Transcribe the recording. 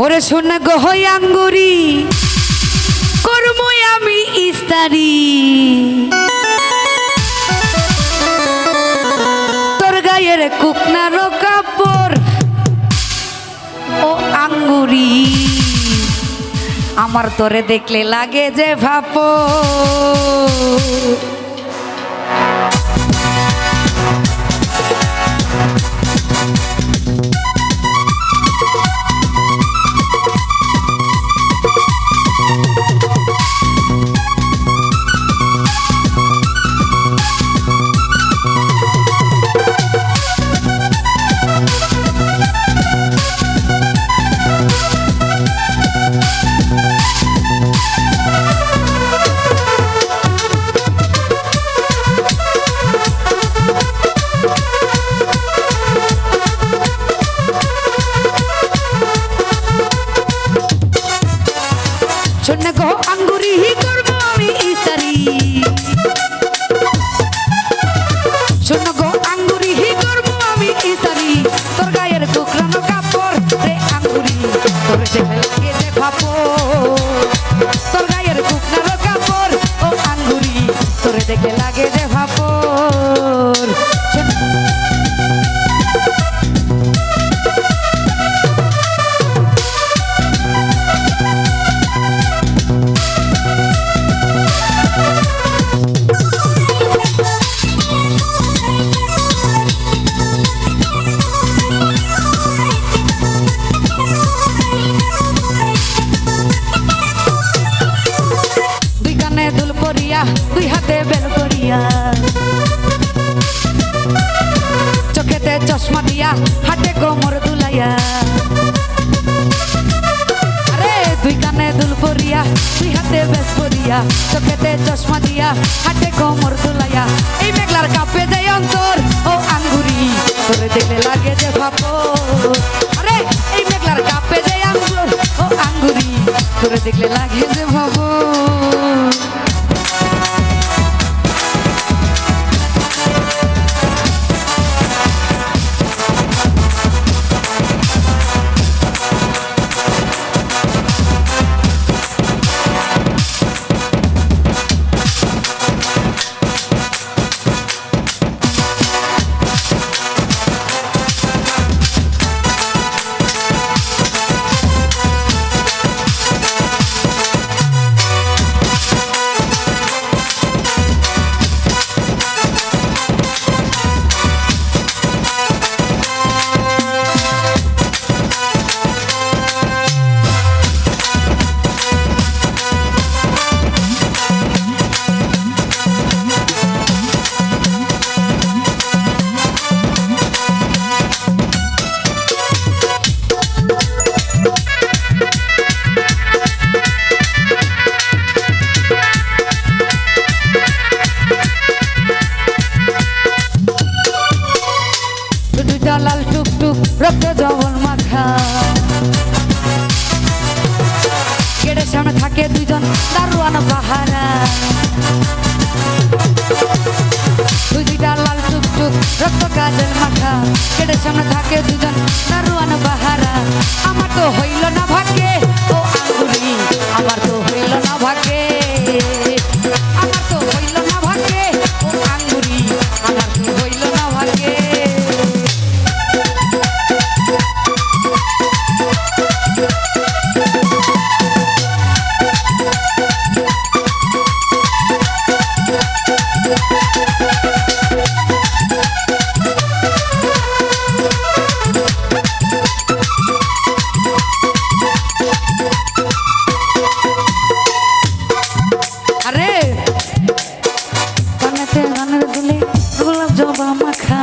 ওরে শোন গো হই আঙ্গুরি। করমই আমি ইস্তারি। তোর গায়ের কুকনার কাপড় ও আঙ্গুরি। আমার তোরে দেখলে লাগে যে ভাপ চোখেতে চশমা দিয়া হাতে কোমর দুলাইয়া। আরে, দুই কানে দুল করিয়া দুই হাতে বেশ করিয়া চোখেতে চশমা দিয়া হাতে কোমর দুলাইয়া। এই মেঘলার কাপে দেয় অন্তর, ও আঙ্গুরি, তোরে দেখলে লাগে যে ভাপো আরে, এই মেঘলার কাপে দেয় আঙ্গুর, ও আঙ্গুরি, তোরে দেখলে লাগে যে ভাবো লাল টুকটুক রক্ত জবল মাখা। গেটের সামনে থাকে দুজন দারুয়ান পাহারা দুই লাল টুকটুক রক্ত কাজের মাখা। গেটের সামনে থাকে দুজন আরে। কানেতে গানের দুলে গোলাপ জবা মাখা।